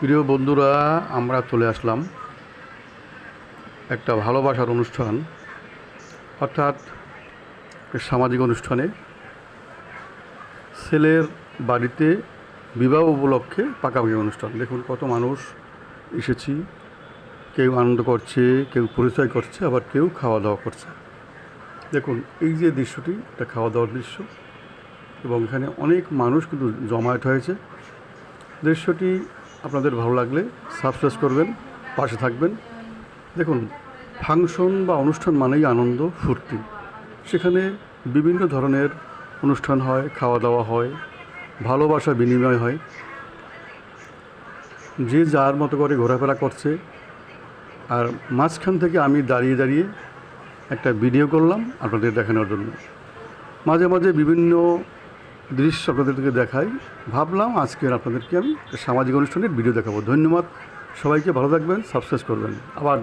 প্রিয় বন্ধুরা, আমরা চলে আসলাম একটা ভালোবাসার অনুষ্ঠান, অর্থাৎ সামাজিক অনুষ্ঠানে। ছেলের বাড়িতে বিবাহ উপলক্ষে পাকাপাকি অনুষ্ঠান। দেখুন, কত মানুষ এসেছি। কেউ আনন্দ করছে, কেউ পরিচয় করছে, আবার কেউ খাওয়া দাওয়া করছে। দেখুন, এই যে দৃশ্যটি, এটা খাওয়া দাওয়ার দৃশ্য। এবং এখানে অনেক মানুষ কিন্তু জমায়েত হয়েছে। দৃশ্যটি আপনাদের ভালো লাগলে সাবস্ক্রাইব করবেন, পাশে থাকবেন। দেখুন, ফাংশন বা অনুষ্ঠান মানেই আনন্দ, ফুর্তি। সেখানে বিভিন্ন ধরনের অনুষ্ঠান হয় খাওয়া দাওয়া হয়, ভালোবাসা বিনিময় হয়। যে যার মতো করে ঘোরাফেরা করছে, আর মাঝখান থেকে আমি দাঁড়িয়ে দাঁড়িয়ে একটা ভিডিও করলাম আপনাদের দেখানোর জন্য। মাঝে মাঝে বিভিন্ন দৃশ্য আপনাদেরকে দেখাই। ভাবলাম আজকের আপনাদেরকে আমি সামাজিক অনুষ্ঠানের ভিডিও দেখাবো। ধন্যবাদ। সবাইকে ভালো থাকবেন, সাবস্ক্রাইব করবেন। আবার